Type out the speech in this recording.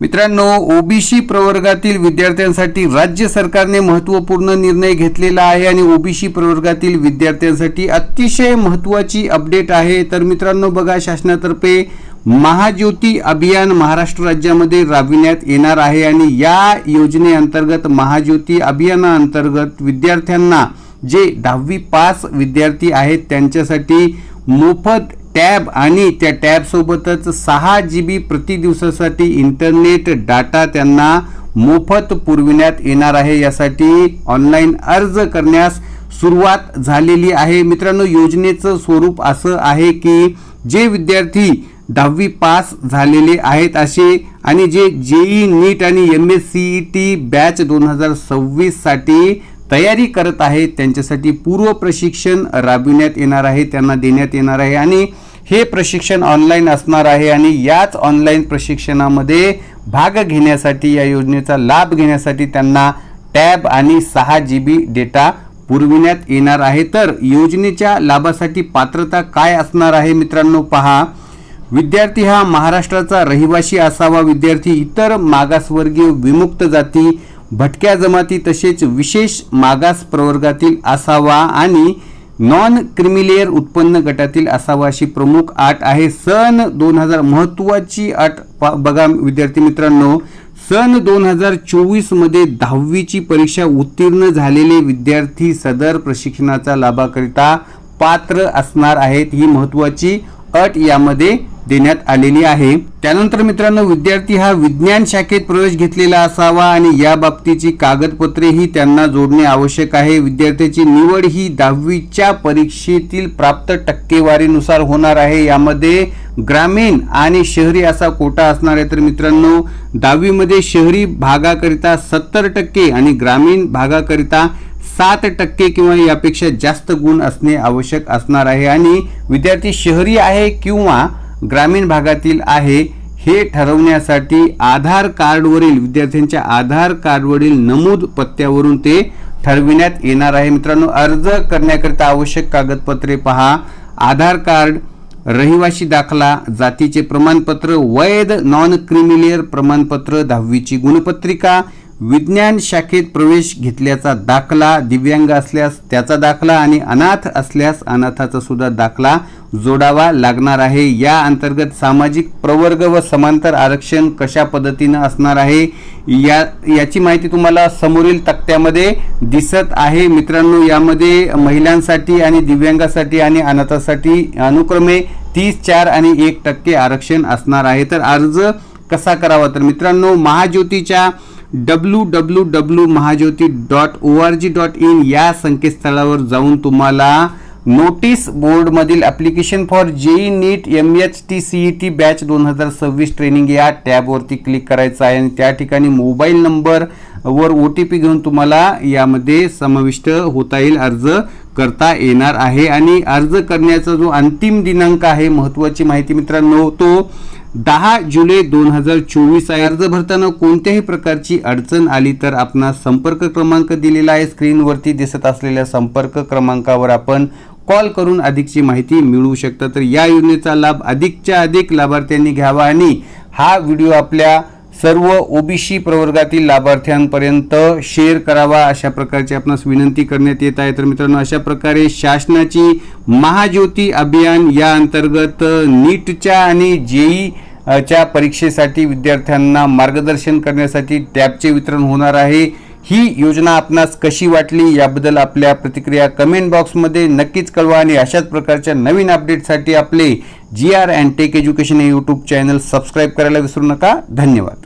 मित्रांनो ओबीसी प्रवर्गातील विद्यार्थ्यांसाठी राज्य सरकारने महत्त्वपूर्ण निर्णय घेतलेला आहे आणि ओबीसी प्रवर्गातील विद्यार्थ्यांसाठी अतिशय महत्त्वाची अपडेट आहे. तर मित्रांनो बघा शासनातर्फे महाज्योती अभियान महाराष्ट्र राज्यामध्ये राबविण्यात येणार आहे आणि या योजनेअंतर्गत महाज्योती अभियानाअंतर्गत विद्यार्थ्यांना जे दहावी पास विद्यार्थी आहेत त्यांच्यासाठी मोफत टॅब आणि त्या टॅबसोबतच सहा जी बी प्रति दिवसासाठी इंटरनेट डाटा त्यांना मोफत पुरविण्यात येणार आहे. यासाठी ऑनलाईन अर्ज करण्यास सुरुवात झालेली आहे. मित्रांनो योजनेचं स्वरूप असं आहे की जे विद्यार्थी दहावी पास झालेले आहेत असे आणि जे जेई नीट आणि M S C E T batch दोन हजार सव्वीससाठी तयारी करत आहेत त्यांच्यासाठी पूर्व प्रशिक्षण राबविण्यात येणार आहे त्यांना देण्यात येणार आहे आणि हे प्रशिक्षण ऑनलाईन असणार आहे आणि याच ऑनलाईन प्रशिक्षणामध्ये भाग घेण्यासाठी या योजनेचा लाभ घेण्यासाठी त्यांना टॅब आणि सहा जी बी डेटा पुरविण्यात येणार आहे. तर योजनेच्या लाभासाठी पात्रता काय असणार आहे मित्रांनो पहा. विद्यार्थी हा महाराष्ट्राचा रहिवासी असावा. विद्यार्थी इतर मागासवर्गीय विमुक्त जाती भटक्या जमाती तसेच विशेष मागास प्रवर्गातील असावा आणि नॉन क्रिमिलेअर उत्पन्न गटातील असावा अशी प्रमुख अट आहे. सन दोन हजार महत्वाची अट पा- बघा विद्यार्थी मित्रांनो. सन दोन हजार चोवीसमध्ये दहावीची परीक्षा उत्तीर्ण झालेले विद्यार्थी सदर प्रशिक्षणाचा लाभाकरिता पात्र असणार आहेत. ही महत्वाची अट यामध्ये देण्यात आलेली आहे. त्यानंतर मित्रांनो विद्यार्थी हा विज्ञान शाखेत प्रवेश घेतलेला असावा आणि या बाबतीची कागदपत्रेही त्यांना जोडणे आवश्यक आहे. विद्यार्थ्याची निवड ही दहावीच्या परीक्षेतील प्राप्त टक्केवारीनुसार होणार आहे. यामध्ये ग्रामीण आणि शहरी असा कोटा असणार आहे. तर मित्रांनो दहावीमध्ये शहरी भागाकरिता सत्तर टक्के आणि ग्रामीण भागाकरिता सात टक्के किंवा यापेक्षा जास्त गुण असणे आवश्यक असणार आहे. आणि विद्यार्थी शहरी आहे किंवा ग्रामीण भागातील आहे हे ठरवण्यासाठी आधार कार्डवरील विद्यार्थ्यांच्या आधार कार्डवरील नमूद पत्त्यावरून ते ठरविण्यात येणार आहे. मित्रांनो अर्ज करण्याकरिता आवश्यक कागदपत्रे पहा. आधार कार्ड रहिवासी दाखला जातीचे प्रमाणपत्र वैध नॉन क्रिमिलियर प्रमाणपत्र दहावीची गुणपत्रिका विज्ञान शाखेत प्रवेश घेतल्याचा दाखला दिव्यांग असल्यास त्याचा दाखला आणि अनाथ असल्यास अनाथाचा सुद्धा दाखला जोडावा लागणार आहे. या अंतर्गत सामाजिक प्रवर्ग व समांतर आरक्षण कशा पद्धतीनं असणार आहे या याची माहिती तुम्हाला समोरील तक्त्यामध्ये दिसत आहे. मित्रांनो यामध्ये महिलांसाठी आणि दिव्यांगासाठी आणि अनाथासाठी अनुक्रमे तीस चार आणि एक टक्के आरक्षण असणार आहे. तर अर्ज कसा करावा? तर मित्रांनो महाज्योतीच्या W W W Mahajyoti dot O R G dot in या संकेतस्थळावर जाऊन तुम्हाला notice बोर्डमधील application for JEE NEET M H T C E T batch दोन हजार सव्वीस ट्रेनिंग या टॅबवरती क्लिक करायचं आहे आणि त्या ठिकाणी मोबाईल नंबर वर ओ टी पी घेऊन तुम्हाला यामध्ये समाविष्ट होता येईल अर्ज करता येणार आहे. आणि अर्ज करण्याचा जो अंतिम दिनांक आहे महत्त्वाची माहिती मित्रांनो तो दहा जुलै दोन हजार चोवीस आहे. अर्ज भरताना कोणत्याही प्रकारची अडचण आली तर आपणास संपर्क क्रमांक दिलेला आहे. स्क्रीनवरती दिसत असलेल्या संपर्क क्रमांकावर आपण कॉल करून अधिकची माहिती मिळवू शकता. तर या योजनेचा लाभ अधिकच्या अधिक लाभार्थ्यांनी घ्यावा आणि हा व्हिडिओ आपल्या सर्व ओबीसी प्रवर्गातील लाभार्थ्यांपर्यंत शेअर करावा अशा प्रकारची आपणास विनंती करण्यात येत आहे. तर मित्रांनो अशा प्रकारे शासनाची महाज्योती अभियान या अंतर्गत नीटच्या आणि जेई च्या परीक्षेसाठी विद्यार्थ्यांना मार्गदर्शन करण्यासाठी टॅबचे वितरण होणार आहे. ही योजना आपणास कशी वाटली याबद्दल आपल्या प्रतिक्रिया कमेंट बॉक्समध्ये नक्कीच कळवा आणि अशाच प्रकारच्या नवीन अपडेटसाठी आपले G R and tech education हे यूट्यूब चॅनल सबस्क्राईब करायला विसरू नका. धन्यवाद.